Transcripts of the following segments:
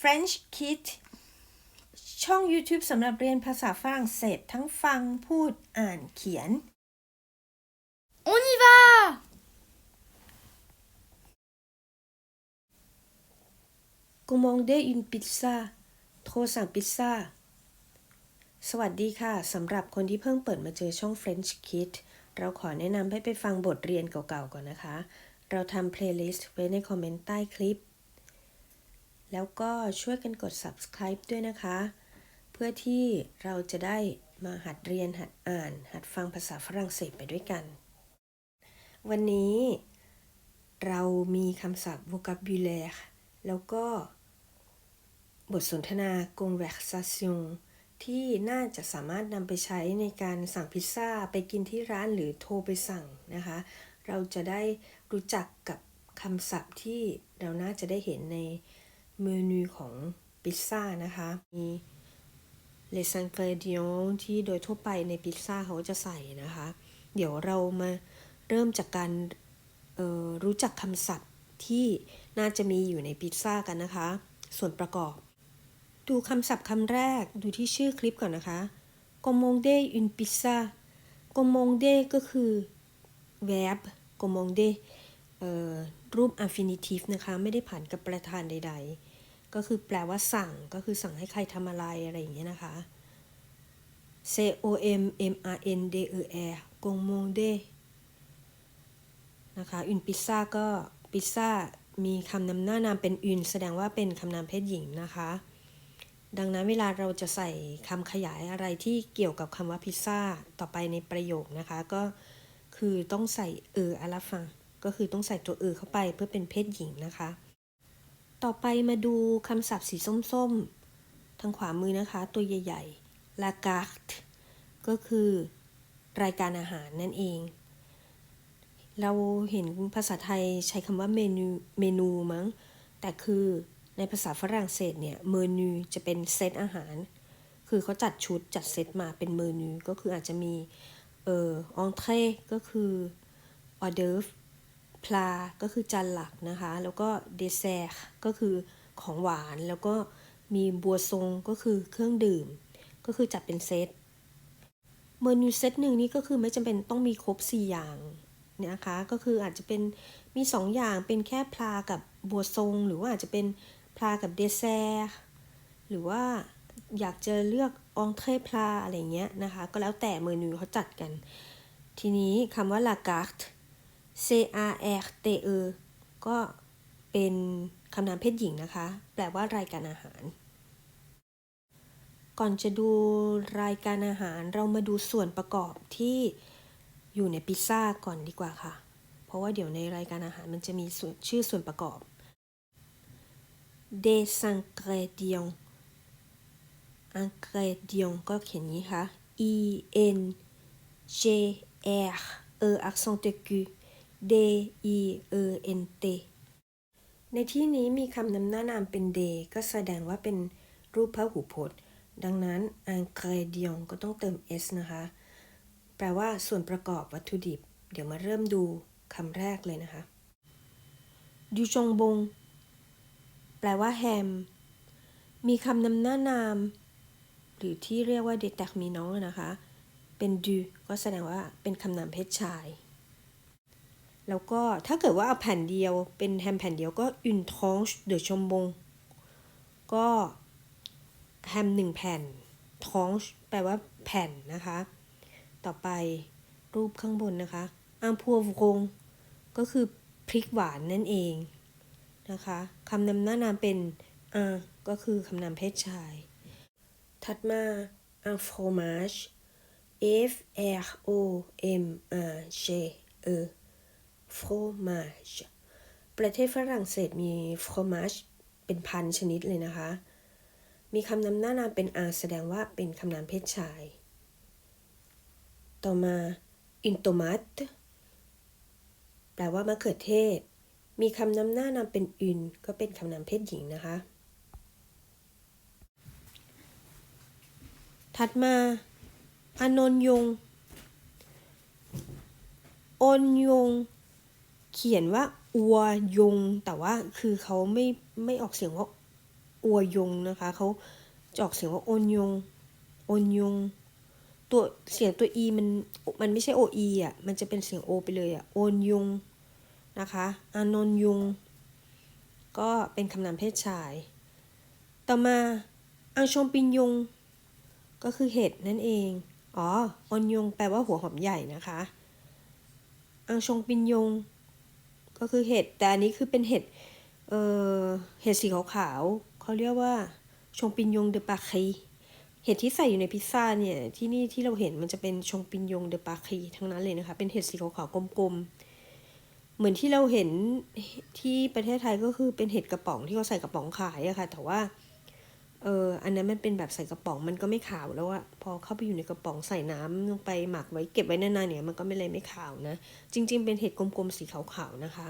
French Kid ช่อง YouTube สำหรับเรียนภาษาฝรั่งเศสทั้งฟังพูดอ่านเขียน On y va Commander une pizza โทรสั่งพิซซ่า สวัสดีค่ะ สำหรับคนที่เพิ่งเปิดมาเจอช่อง French Kid เราขอแนะนำให้ไปฟังบทเรียนเก่าๆก่อนนะคะ เราทำ playlist ไว้ในคอมเมนต์ใต้คลิป แล้วก็ช่วยกันกด subscribe ด้วยนะคะ เพื่อที่เราจะได้มาหัดเรียนหัดอ่าน หัดฟังภาษาฝรั่งเศสไปด้วยกัน วันนี้เรามีคำศัพท์ vocabulaire แล้วก็บทสนทนา conversation ที่น่าจะสามารถนำไปใช้ในการสั่งพิซซ่าไปกินที่ร้านหรือโทรไปสั่งนะคะ เราจะได้รู้จักกับคำศัพท์ที่เราน่าจะได้เห็นใน เมนูของพิซซ่านะคะ มี les ingrédients ที่โดยทั่วไปในพิซซ่าเขาจะใส่นะคะ เดี๋ยวเรามาเริ่มจากการรู้จักคำศัพท์ที่น่าจะมีอยู่ในพิซซ่ากันนะคะ ส่วนประกอบ ดูคำศัพท์คำแรกดูที่ชื่อคลิปก่อนนะคะ commander une pizza commander ก็คือ verb commander เอ่อ รูป infinitive นะคะ ไม่ได้ผ่านกับประธานใด ๆ ก็คือแปลว่าสั่งก็คือสั่งให้ใครทำอะไรอะไรอย่างเงี้ยนะคะ c o m m a n d e r commander นะคะ une pizza ก็พิซซ่ามีคำนำหน้านามเป็น une แสดงว่าเป็นคำนามเพศหญิงนะคะ ดังนั้นเวลาเราจะใส่คำขยายอะไรที่เกี่ยวกับคำว่าพิซซ่าต่อไปในประโยคนะคะ ก็คือต้องใส่เอออาราฟัง ก็คือต้องใส่ตัวเออเข้าไปเพื่อเป็นเพศหญิงนะคะ ต่อไปมาดูคำศัพท์สีส้มๆ ทางขวามือนะคะ ตัวใหญ่ๆ la carte ก็คือรายการอาหารนั่นเอง เราเห็นภาษาไทยใช้คำว่าเมนูเมนูมั้ง แต่คือในภาษาฝรั่งเศสเนี่ยเมนูจะเป็นเซตอาหาร คือเขาจัดชุดจัดเซตมาเป็นเมนูก็คืออาจจะมีเอ่อองเทรก็คือออเดิร์ พลาก็คือจานหลักนะคะ แล้วก็เดเซอร์ก็คือของหวาน แล้วก็มีบัวซงก็คือเครื่องดื่ม ก็คือจัดเป็นเซตเมนูเซตหนึ่งนี่ก็คือไม่จำเป็นต้องมีครบ 4 อย่างนะคะ ก็คืออาจจะเป็นมี 2 อย่างเป็นแค่พลากับบัวทรง หรือว่าอาจจะเป็นพลากับเดซแซร์หรือว่าอยากจะเลือกองเทรพลาอะไรเงี้ยนะคะ ก็แล้วแต่เมนูเขาจัดกัน ทีนี้คำว่า la carte c a r t e ก็เป็นคำนามเพศหญิงนะคะ แปลว่ารายการอาหาร ก่อนจะดูรายการอาหารเรามาดูส่วนประกอบที่อยู่ในพิซซ่าก่อนดีกว่าค่ะ เพราะว่าเดี๋ยวในรายการอาหารมันจะมีชื่อส่วนประกอบ des ingrédients ingrédients ก็เขียนนี้ค่ะ e n g r e accent aigu d e e n t ในที่นี้มีคำนำหน้านามเป็น d ก็แสดงว่าเป็นรูปพหูพจน์ ดังนั้น ingrédients ก็ต้องเติม s นะคะ แปลว่าส่วนประกอบวัตถุดิบ เดี๋ยวมาเริ่มดูคำแรกเลยนะคะ du jambon แปลว่าแฮม มีคำนำหน้านาม หรือที่เรียกว่า determinant นะคะ เป็น du ก็แสดงว่าเป็นคำนามเพศชาย แล้วก็ถ้าเกิดว่าเอาแผ่นเดียวเป็นแฮมแผ่นเดียวก็ une tranche de jambon ก็แฮมหนึ่งแผ่น tranche แปลว่าแผ่นนะคะ ต่อไปรูปข้างบนนะคะ un poivron ก็คือพริกหวานนั่นเองนะคะคำนำหน้านามเป็นอาก็คือคำนามเพศชาย ถัดมา un fromage f r o m a g e fromage ประเทศฝรั่งเศสมี fromage เป็นพันชนิดเลยนะคะ มีคำนำหน้านามเป็นอาแสดงว่าเป็นคำนามเพศชาย ต่อมา une tomate แปลว่ามะเขือเทศ มีคำนำหน้านามเป็น une ก็เป็นคำนามเพศหญิงนะคะ ถัดมาอนนยงอนยง เขียนว่าอัวยง แต่ว่าคือเขาไม่ไม่ออกเสียงว่าอัวยงนะคะเขาจะออกเสียงว่าโอนยงโอนยง ตัวเสียงตัว e มันมันไม่ใช่ o e อะมันจะเป็นเสียง o ไปเลยอะโอนยงนะคะอานนยง ก็เป็นคำนามเพศชาย ต่อมาอังชงปินยง ก็คือเห็ดนั่นเอง อ๋อออนยงแปลว่าหัวหอมใหญ่นะคะ อังชงปินยง ก็คือเห็ดแต่อันนี้คือเป็นเห็ดเอ่อเห็ดสีขาวๆเขาเรียกว่าชงปินยงเดปาคีเห็ดที่ใส่อยู่ในพิซซ่าเนี่ยที่นี่ที่เราเห็นมันจะเป็นชงปินยงเดปาคีทั้งนั้นเลยนะคะ เป็นเห็ดสีขาวๆกลมๆ เหมือนที่เราเห็นที่ประเทศไทยก็คือเป็นเห็ดกระป๋องที่เขาใส่กระป๋องขายอะค่ะแต่ว่า เอออันนั้นมันเป็นแบบใส่กระป๋องมันก็ไม่ขาวแล้วอะพอเข้าไปอยู่ในกระป๋องใส่น้ำลงไปหมักไว้เก็บไว้นานๆเนี่ย มันก็ไม่เลยไม่ขาวนะ จริง ๆ เป็นเห็ดกลมๆสีขาวๆนะคะ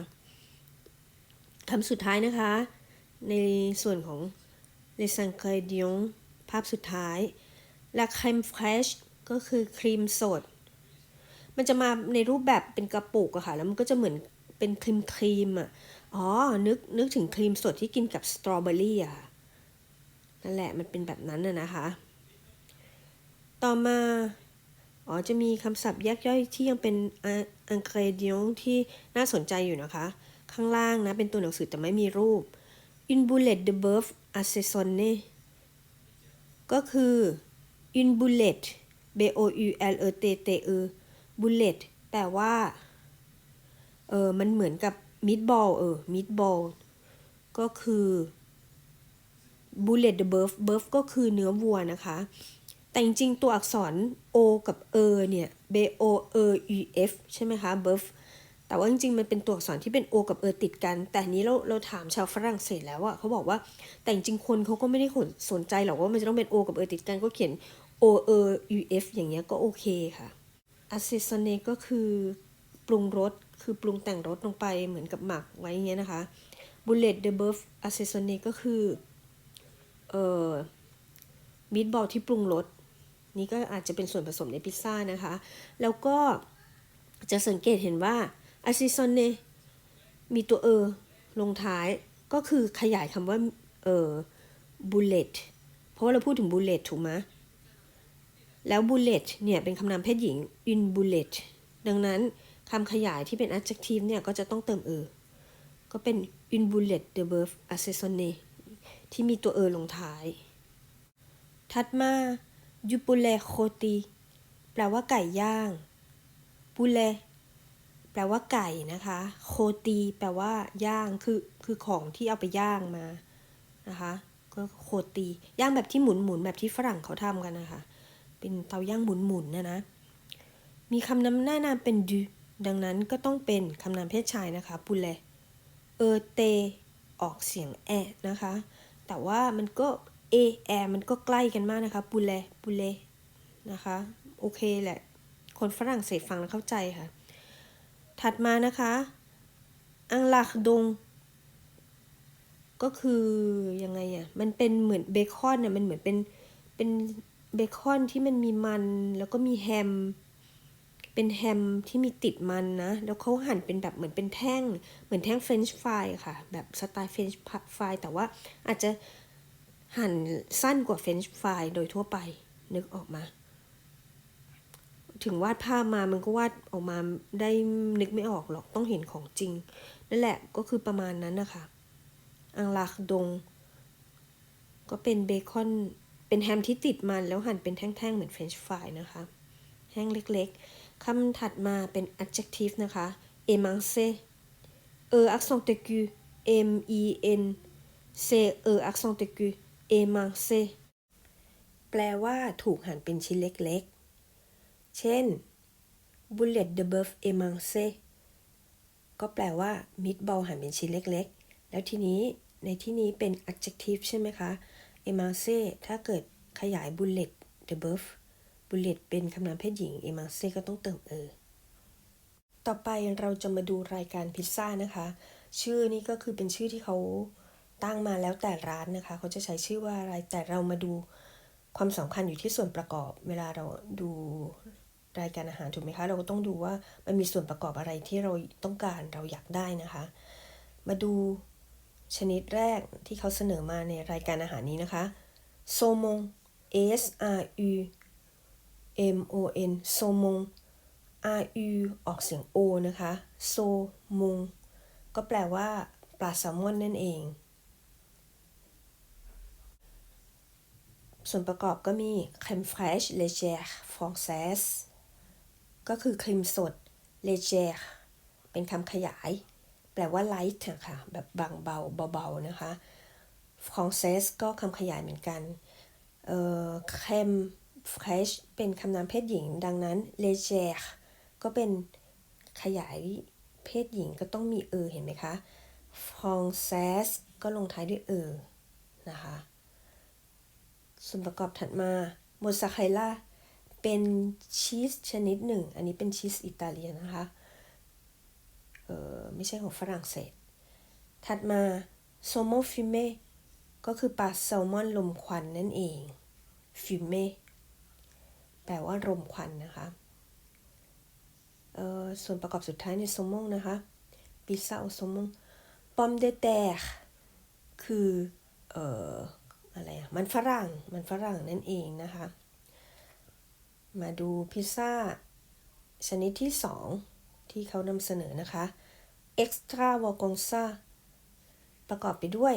คำสุดท้ายนะคะ ในส่วนของ les ingrédients ภาพสุดท้าย la crème fraîche ก็คือครีมสด มันจะมาในรูปแบบเป็นกระปุกอะค่ะ แล้วมันก็จะเหมือนเป็นครีมครีมอะอ๋อ นึกนึกถึงครีมสดที่กินกับสตรอเบอรี่อะ นั่นแหละมันเป็นแบบนั้นน่ะนะคะ ต่อมาอ๋อจะมีคำศัพท์แยกย่อยที่ยังเป็นอังเกรเดียงที่น่าสนใจอยู่นะคะ ข้างล่างนะ เป็นตัวหนังสือแต่ไม่มีรูป une boulette de bœuf assaisonnée ก็คือ une boulette b o u l e t t e bullet แปลว่า เออมันเหมือนกับ meatball เออ meatball ก็คือ bullet the beef beef ก็คือเนื้อวัวนะคะ แต่จริงๆ ตัวอักษร o กับ e เนี่ย b o e u f ใช่ไหมคะ beef แต่ว่าจริงๆ มันเป็นตัวอักษรที่เป็น o กับ e ติดกัน แต่นี้เราเราถามชาวฝรั่งเศสแล้วอะเขาบอกว่าแต่จริงๆ คนเขาก็ไม่ได้สนใจหรอกว่ามันจะต้องเป็น o กับ e ติดกันก็เขียน o e u f อย่างเงี้ยก็โอเคค่ะ assaisonné ก็คือปรุงรสคือปรุงแต่งรสลงไปเหมือนกับหมักไว้อย่างเงี้ยนะคะ bullet de beef assaisonné ก็คือ เอ่อมิตบอลที่ปรุงรสนี่ก็อาจจะเป็นส่วนผสมในพิซซ่านะคะ แล้วก็จะสังเกตเห็นว่าอาซิซอนเนมีตัวเออลงท้ายก็คือขยายคำว่าเออบูเลตเพราะว่าเราพูดถึงบูเลตถูกไหมแล้วบูเลตเนี่ยเป็นคำนามเพศหญิง in bullet ดังนั้นคำขยายที่เป็น adjective เนี่ยก็จะต้องเติมเออ ก็เป็น in bullet de beef assaisonné ที่มีตัวเออลงท้าย ถัดมายูปูเลโคตีแปลว่าไก่ย่างปูเลแปลว่าไก่นะคะ โคตีแปลว่าย่างคือคือของที่เอาไปย่างมานะคะก็โคตีย่างแบบที่หมุนหมุนแบบที่ฝรั่งเขาทำกันนะคะ เป็นเตาย่างหมุนหมุนนะนะ มีคำนำหน้านามเป็นดูดังนั้นก็ต้องเป็นคำนามเพศชายนะคะปูเลเออเต ออกเสียงแอนะคะ แต่ว่ามันก็เอแอมันก็ใกล้กันมากนะคะปูเลปูเลนะคะ โอเคแหละ คนฝรั่งเศสฟังแล้วเข้าใจค่ะ ถัดมานะคะอังลากดง ก็คือยังไงอะ่ะ มันเป็นเหมือนเบคอนเนี่ยมันเหมือนเป็นเป็นเบคอนที่มันมีมันแล้วก็มีแฮม เป็นแฮมที่มีติดมันนะ แล้วเขาหั่นเป็นแบบเหมือนเป็นแท่ง เหมือนแท่งเฟรนช์ฟรายค่ะ แบบสไตล์เฟรนช์ฟรายแต่ว่าอาจจะหั่นสั้นกว่าเฟรนช์ฟรายโดยทั่วไปนึกออกมา ถึงวาดภาพมามันก็วาดออกมาได้นึกไม่ออกหรอกต้องเห็นของจริง นั่นแหละก็คือประมาณนั้นนะคะ อังลากดง ก็เป็นเบคอนเป็นแฮมที่ติดมันแล้วหั่นเป็นแท่งๆ เหมือนเฟรนช์ฟรายนะคะ แห้งเล็กๆ คำถัดมาเป็น adjective นะคะ émincé เออ accent aigu m e n c เออ accent aigu émincé แปลว่าถูกหั่นเป็นชิ้นเล็กๆ เช่น bullet de bœuf émincé ก็แปลว่ามิตบอลหั่นเป็นชิ้นเล็กๆ แล้วทีนี้ในที่นี้เป็น adjective ใช่ไหมคะ émincé ถ้าเกิดขยาย bullet de bœuf บุลเลตเป็นคำนามเพศหญิง เอมาเซ่ก็ต้องเติมเออ ต่อไปเราจะมาดูรายการพิซซ่านะคะ ชื่อนี้ก็คือเป็นชื่อที่เขาตั้งมาแล้วแต่ร้านนะคะ เขาจะใช้ชื่อว่าอะไร แต่เรามาดูความสำคัญอยู่ที่ส่วนประกอบ เวลาเราดูรายการอาหารถูกไหมคะ เราก็ต้องดูว่ามันมีส่วนประกอบอะไรที่เราต้องการเราอยากได้นะคะ มาดูชนิดแรกที่เขาเสนอมาในรายการอาหารนี้นะคะโซมง S R U M O N โซมง R U ออกเสียง O นะคะ โซมง ก็แปลว่าปลาแซลมอนนั่นเอง ส่วนประกอบก็มี crème fraîche légère française ก็คือครีมสด légère เป็นคำขยาย แปลว่า light นะคะแบบบางเบาเบาๆนะคะ française ก็คำขยายเหมือนกัน เอ่อ crème fraîche เป็นคำนามเพศหญิง ดังนั้น légère ก็เป็นขยายเพศหญิงก็ต้องมีเออเห็นไหมคะ française ก็ลงท้ายด้วยเออนะคะ ส่วนประกอบถัดมาโมซาเ e ล่าเป็นชีสชนิดหนึ่ง อันนี้เป็นชีสอิตาเลียนนะคะ เออไม่ใช่ของฝรั่งเศส ถัดมาโซโมฟิเมก็คือปลาแซลมอนลมควันนั่นเองฟิเม แปลว่าลมควันนะคะเออส่วนประกอบสุดท้ายในโซโมงนะคะพิซซ่าโอโซโมงปอมเดเตร์คือเอ่ออะไรอะมันฝรั่งมันฝรั่งนั่นเองนะคะ มาดูพิซซ่าชนิดที่สองที่เขานำเสนอนะคะ extra v a g o n z a ประกอบไปด้วย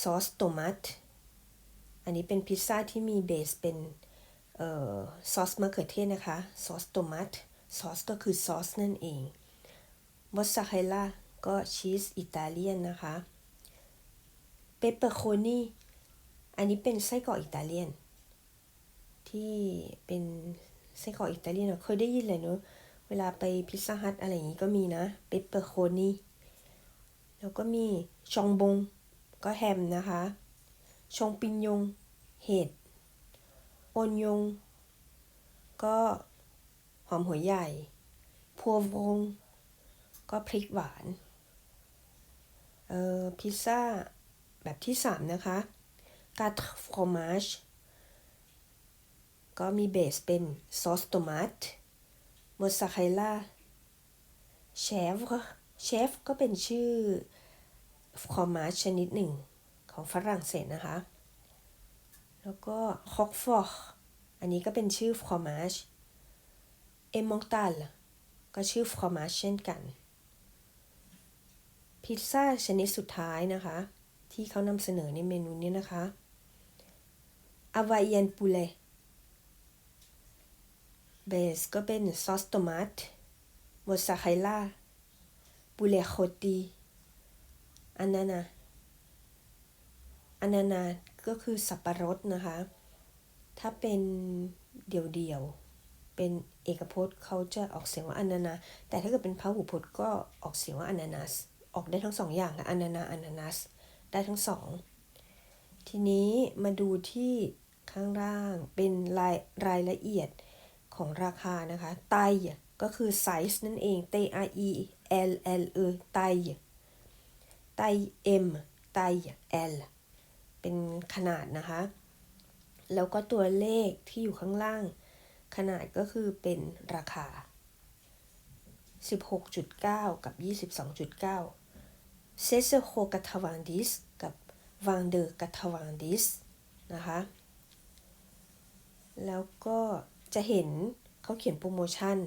ซอสโตมัตอันนี้เป็นพิซซ่าที่มีเบสเป็น ซอสมะเขือเทศนะคะ ซอสโตมัตซอสก็คือซอสนั่นเองมอสซาเรลล่าก็ชีสอิตาเลียนนะคะเปปเปอร์โคนีอันนี้เป็นไส้กรอกอิตาเลียน ที่เป็นไส้กรอกอิตาเลียนเคยได้ยินเลยเนอะเวลาไปพิซซ่าฮัทอะไรอย่างนี้ก็มีนะเปปเปอร์โคนีแล้วก็มีชองบงก็แฮมนะคะ ชองปิญญงเห็ด โอนยง ก็หอมหัวใหญ่พัววง ก็พริกหวาน เอ่อพิซซ่า แบบที่สามนะคะกาตฟอรอมาชก็มีเบสเป็นซอสโตมัตมอสซาเรลล่าเชฟเชฟก็เป็นชื่อฟอรอมาชชนิดหนึ่งของฝรั่งเศสนะคะ แล้วก็ฮอกฟอร์อันนี้ก็เป็นชื่อฟรอมาชเอมองตัลก็ชื่อฟรอมาชเช่นกัน พิซซ่าชนิดสุดท้ายนะคะ ที่เขานำเสนอในเมนูนี้นะคะอาวายนปูเลเบสก็เป็นซอสโตมัตมอสซาเรลล่าปูเลโคตีอานานาอานานา ก็คือสับปะรดนะคะ ถ้าเป็นเดี่ยวๆ เป็นเอกพจน์เขาจะออกเสียงว่าอนานา แต่ถ้าเกิดเป็นพหุพจน์ก็ออกเสียงว่าอนานัสออกได้ทั้งสองอย่างค่ะอนานาอนานัสได้ทั้งสอง ทีนี้มาดูที่ข้างล่างเป็นรายรายละเอียดของราคานะคะ ไตก็คือไซส์นั่นเอง T I E L L E ไตไต M ไต L เป็นขนาดนะคะ แล้วก็ตัวเลขที่อยู่ข้างล่าง ขนาดก็คือเป็นราคา 16.9 กับ 22.9 เซเซโคกัทวันดิสกับวางเดอร์กัทวันดิสนะคะ แล้วก็จะเห็นเขาเขียนโปรโมชั่น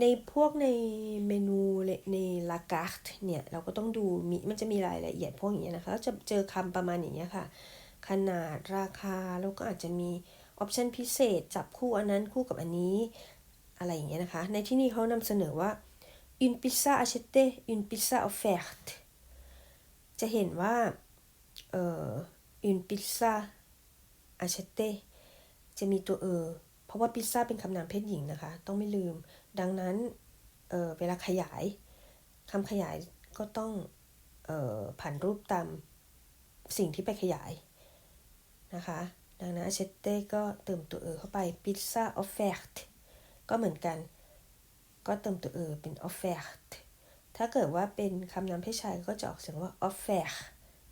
ในพวกในเมนูในลาการ์ดเนี่ย เราก็ต้องดูมีมันจะมีรายละเอียดพวกอย่างเงี้ยนะคะจะเจอคำประมาณอย่างเงี้ยค่ะ ขนาดราคา แล้วก็อาจจะมีออปชันพิเศษ จับคู่อันนั้นคู่กับอันนี้อะไรอย่างเงี้ยนะคะ ในที่นี่เขานำเสนอว่า une pizza achetée une pizza offerte จะเห็นว่าเอ่อ une pizza achetée จะมีตัวเออเพราะว่าพิซซ่าเป็นคำนามเพศหญิงนะคะ ต้องไม่ลืม ดังนั้นเเวลาขยายคำขยายก็ต้องออผ่านรูปตามสิ่งที่ไปขยายนะคะ ดังนั้น achetée ก็เติมตัวเออเข้าไป pizza offerte ก็เหมือนกัน ก็เติมตัวเออเป็น offerte ถ้าเกิดว่าเป็นคำนามเพศชายก็จะออกเสียงว่า offert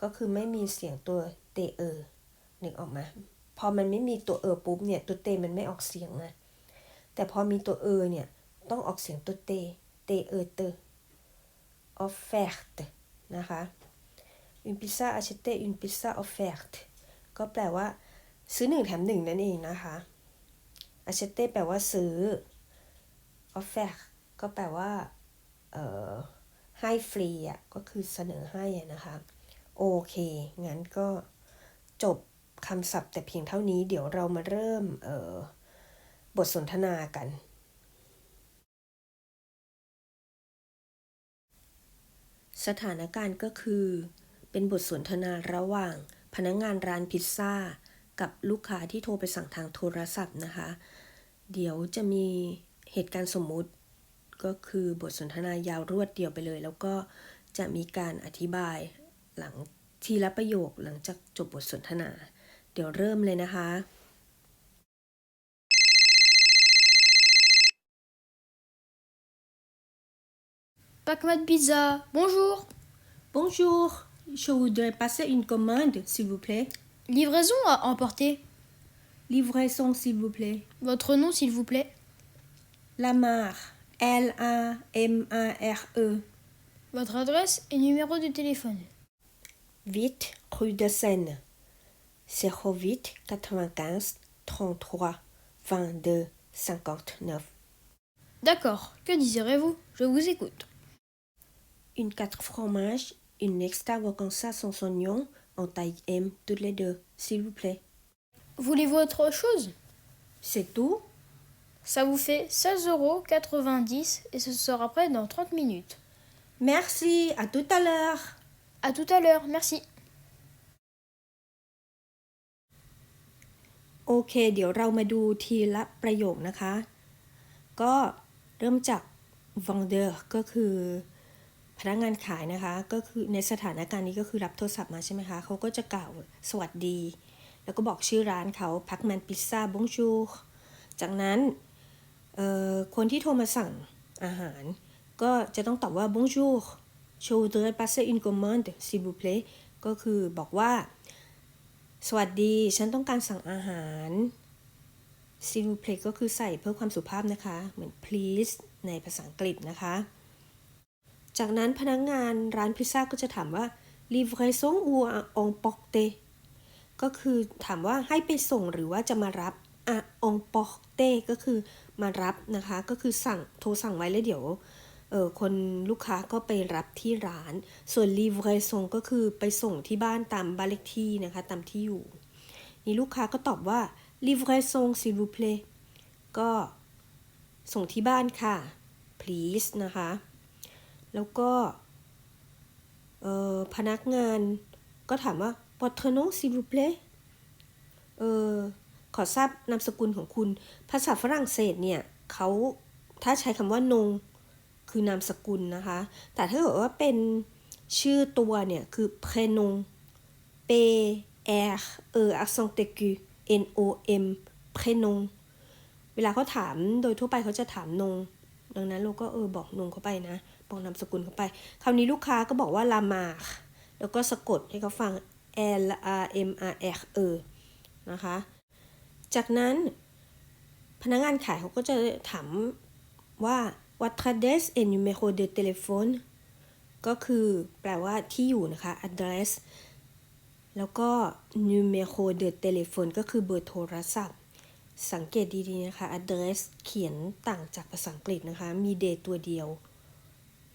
ก็คือไม่มีเสียงตัวเตเออนึกออกมา พอมันไม่มีตัวเออปุ๊บเนี่ย ตัวเตมันไม่ออกเสียงนะแต่พอมีตัวเออเนี่ย ต้องออกเสียงตัวเต เตเออเต offert นะคะ une pizza acheter une pizza offerte ก็แปลว่าซื้อหนึ่งแถมหนึ่งนั่นเองนะคะ acheter แปลว่าซื้อ offert ก็แปลว่าเอ่อให้ฟรีอะก็คือเสนอให้นะคะ โอเค งั้นก็จบคำศัพท์แต่เพียงเท่านี้เดี๋ยวเรามาเริ่มเอ่อบทสนทนากัน สถานการณ์ก็คือ เป็นบทสนทนาระหว่าง พนักงานร้านพิซซ่า กับลูกค้าที่โทรไปสั่งทางโทรศัพท์นะคะ เดี๋ยวจะมีเหตุการณ์สมมุติ ก็คือบทสนทนายาวรวดเดียวไปเลย แล้วก็จะมีการอธิบายหลังทีละประโยคหลังจากจบบทสนทนา เดี๋ยวเริ่มเลยนะคะ Pacmat Pizza, bonjour. Bonjour, je voudrais passer une commande, s'il vous plaît. Livraison à emporter. Livraison, s'il vous plaît. Votre nom, s'il vous plaît. Lamar, L-A-M-A-R-E, Votre adresse et numéro de téléphone. 8 rue de Seine, 08 95 33 22 59. D'accord, que désirez-vous? Je vous écoute Une 4 fromages, une extravaganza sans oignon en taille M, toutes les deux, s'il vous plaît. Voulez-vous autre chose C'est tout Ça vous fait 16,90 euros et ce sera prêt dans 30 minutes. Merci, à tout à l'heure. À tout à l'heure, merci. โอเค เดี๋ยวเรามาดูทีละประโยคนะคะ ก็เริ่มจาก vendeur ก็คือ พนักงานขายนะคะก็คือในสถานการณ์นี้ก็คือรับโทรศัพท์มาใช่ไหมคะเขาก็จะกล่าวสวัสดี แล้วก็บอกชื่อร้านเขาพักแมนพิซซ่าบงชูจากนั้นคนที่โทรมาสั่งอาหาร ก็จะต้องตอบว่า bonjour je voudrais passer une commande s'il vous plaît ก็คือบอกว่า สวัสดี ฉันต้องการสั่งอาหาร s'il vous plaît ก็คือใส่เพื่อความสุภาพนะคะ เหมือน please ในภาษาอังกฤษนะคะ จากนั้นพนักงานร้านพิซซ่าก็จะถามว่า livraison ou emporter ก็คือถามว่าให้ไปส่งหรือว่าจะมารับอะ emporter ก็คือมารับนะคะ ก็คือสั่งโทรสั่งไว้แล้วเดี๋ยวเออคนลูกค้าก็ไปรับที่ร้าน ส่วน livraison ก็คือไปส่งที่บ้านตามบ้านเลขที่นะคะ ตามที่อยู่ นี่ลูกค้าก็ตอบว่า livraison s'il vous plaît ก็ส่งที่บ้านค่ะ please นะคะ แล้วก็พนักงานก็ถามว่า votre nom s'il vous plaît เออขอทราบนามสกุลของคุณ ภาษาฝรั่งเศสเนี่ยเขาถ้าใช้คำว่านงคือนามสกุลนะคะ แต่ถ้าเกิดว่าเป็นชื่อตัวเนี่ย คือ prénom P R E accent aigu N O M prénom เวลาเขาถามโดยทั่วไปเขาจะถามนง ดังนั้นเราก็เออบอกนงเข้าไปนะ บอกนามสกุลเข้าไปคราวนี้ลูกค้าก็บอกว่าลามาแล้วก็สะกดให้เขาฟัง L R M R R E นะคะ จากนั้นพนักงานขายเขาก็จะถามว่า votre adresse et numéro de téléphone ก็คือแปลว่าที่อยู่นะคะ address แล้วก็ numéro de téléphone ก็คือเบอร์โทรศัพท์ สังเกตดีๆนะคะ address เขียนต่างจากภาษาอังกฤษนะคะ มี d ตัวเดียว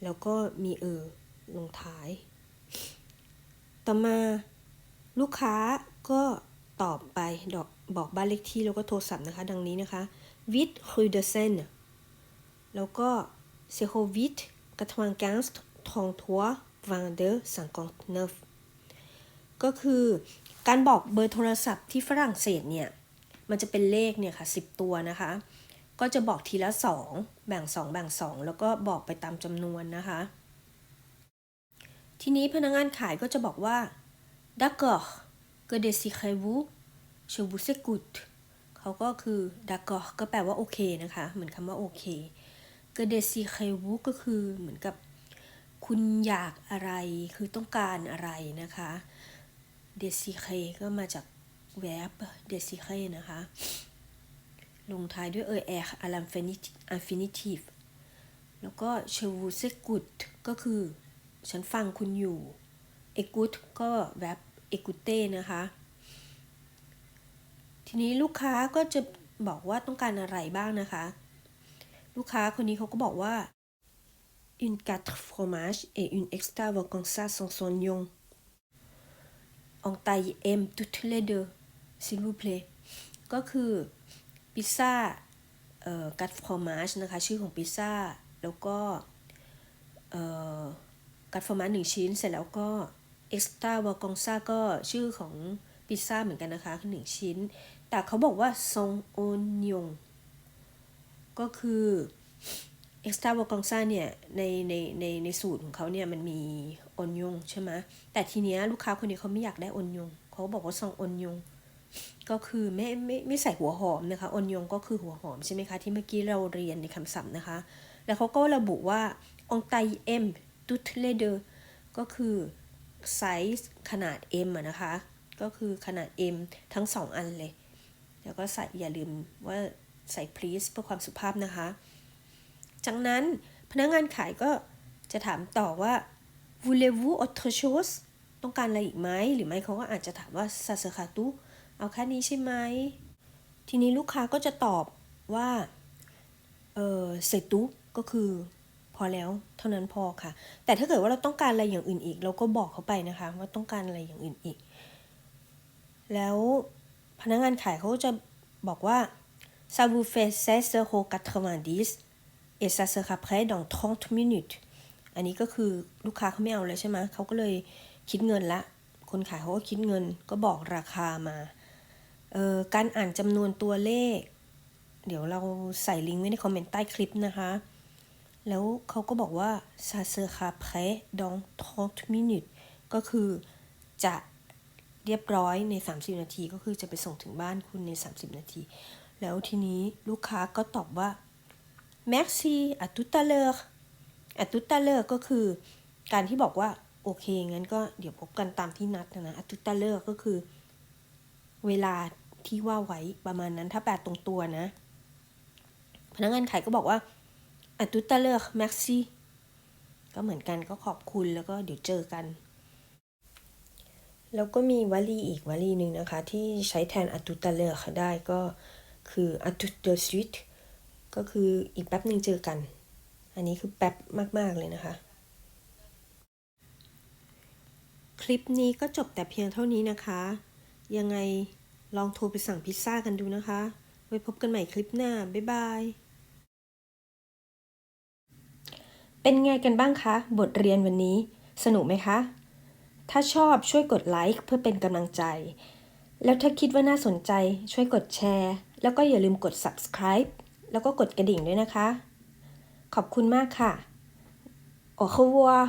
แล้วก็มีเออลงท้าย ต่อมาลูกค้าก็ตอบไปดอกบอกบ้านเลขที่แล้วก็โทรศัพท์นะคะ ดังนี้นะคะ vit rue de Seine แล้วก็08 95 33 22 59ก็คือการบอกเบอร์โทรศัพท์ที่ฝรั่งเศสเนี่ย มันจะเป็นเลขเนี่ยค่ะ 10 ตัวนะคะ ก็จะบอกทีละ 2 แบ่ง 2 แบ่ง 2 แล้วก็บอกไปตามจำนวนนะคะ ทีนี้พนักงานขายก็จะบอกว่า d'accord que désirez-vous je vous écoute เขาก็คือ d'accord ก็แปลว่าโอเคนะคะ เหมือนคำว่าโอเค que désirez-vous ก็คือเหมือนกับคุณอยากอะไรคือต้องการอะไรนะคะ désiré ก็มาจาก verb désiré นะคะ ลงท้ายด้วยเออแอร์อัลัมฟินฟินิทีฟแล้วก็เชวูเซกุตก็คือ ฉันฟังคุณอยู่เอกุตก็แวบเอกุเต้นะคะ ทีนี้ลูกค้าก็จะบอกว่าต้องการอะไรบ้างนะคะ ลูกค้าคนนี้เขาก็บอกว่า une quatre fromages et une extra vacanza sans soignon en taille M toutes les deux s'il vous plaît ก็คือ พิซซ่าเอ่อกัดฟรอมาชนะคะ ชื่อของพิซซ่า แล้วก็เอ่อกัดฟรอมาชหนึ่งชิ้น เสร็จแล้วก็เอ็กซ์ต้าวากองซาก็ชื่อของพิซซ่าเหมือนกันนะคะคือหนึ่งชิ้น แต่เขาบอกว่าซองโอนยงก็คือเอ็กซ์ต้าวากองซาเนี่ย ในในในในสูตรของเขาเนี่ย มันมีออนยงใช่ไหมแต่ทีเนี้ยลูกค้าคนนี้เขาไม่อยากได้ออนยงเขาบอกว่าซองออนยง ก็คือไม่ไม่ไม่ใส่หัวหอมนะคะออนยงก็คือหัวหอมใช่ไหมคะ ที่เมื่อกี้เราเรียนในคำศัพท์นะคะ แล้วเขาก็ระบุว่าองไตเอ็มตุทเลเดอร์ก็คือไซส์ขนาด M อะนะคะ ก็คือขนาด M ทั้งสองอันเลย แล้วก็ใส่อย่าลืมว่าใส่ please เพื่อความสุภาพนะคะ จากนั้นพนักงานขายก็จะถามต่อว่า voulez-vous autre chose ต้องการอะไรอีกไหม หรือไม่เขาก็อาจจะถามว่า ça sera tout เอาแค่นี้ใช่ไหม ทีนี้ลูกค้าก็จะตอบว่า เออเสร็จตุ๊ก็คือ พอแล้วเท่านั้นพอค่ะ แต่ถ้าเกิดว่าเราต้องการอะไรอย่างอื่นอีก เราก็บอกเขาไปนะคะ ว่าต้องการอะไรอย่างอื่นอีก แล้วพนักงานขายเขาจะบอกว่า ça vous fait 16 euros 90 et ça sera prêt dans 30 minutes อันนี้ก็คือลูกค้าเขาไม่เอาเลยใช่ไหมเขาก็เลยคิดเงินละ คนขายเขาก็คิดเงินก็บอกราคามา การอ่านจำนวนตัวเลข เดี๋ยวเราใส่ลิงก์ไว้ในคอมเมนต์ใต้คลิปนะคะ แล้วเขาก็บอกว่า ça sera prêt dans 30 minutes ก็คือจะเรียบร้อยใน 30 นาที ก็คือจะไปส่งถึงบ้านคุณใน 30 นาที แล้วทีนี้ลูกค้าก็ตอบว่า merci à tout à l'heure à tout à l'heure ก็คือ การที่บอกว่า โอเค งั้นก็เดี๋ยวพบกันตามที่นัดนะนะ à tout à l'heure ก็คือ เวลา ที่ว่าไว้ประมาณนั้นถ้าแปลตรงตัวนะ พนักงานขายก็บอกว่า à tout à l'heure merci ก็เหมือนกันก็ขอบคุณแล้วก็เดี๋ยวเจอกัน แล้วก็มีวลีอีกวลีหนึ่งนะคะ ที่ใช้แทน à tout à l'heure ได้ก็คือ à tout de suite ก็คืออีกแป๊บหนึ่งเจอกัน อันนี้คือแป๊บมาก ๆ เลยนะคะ คลิปนี้ก็จบแต่เพียงเท่านี้นะคะ ยังไง ลองโทรไปสั่งพิซซ่ากันดูนะคะ ไว้พบกันใหม่คลิปหน้า บ๊ายบาย เป็นไงกันบ้างคะ บทเรียนวันนี้ สนุกไหมคะ ถ้าชอบช่วยกดไลค์เพื่อเป็นกำลังใจ แล้วถ้าคิดว่าน่าสนใจช่วยกดแชร์ แล้วก็อย่าลืมกด subscribe แล้วก็กดกระดิ่งด้วยนะคะ ขอบคุณมากค่ะ au revoir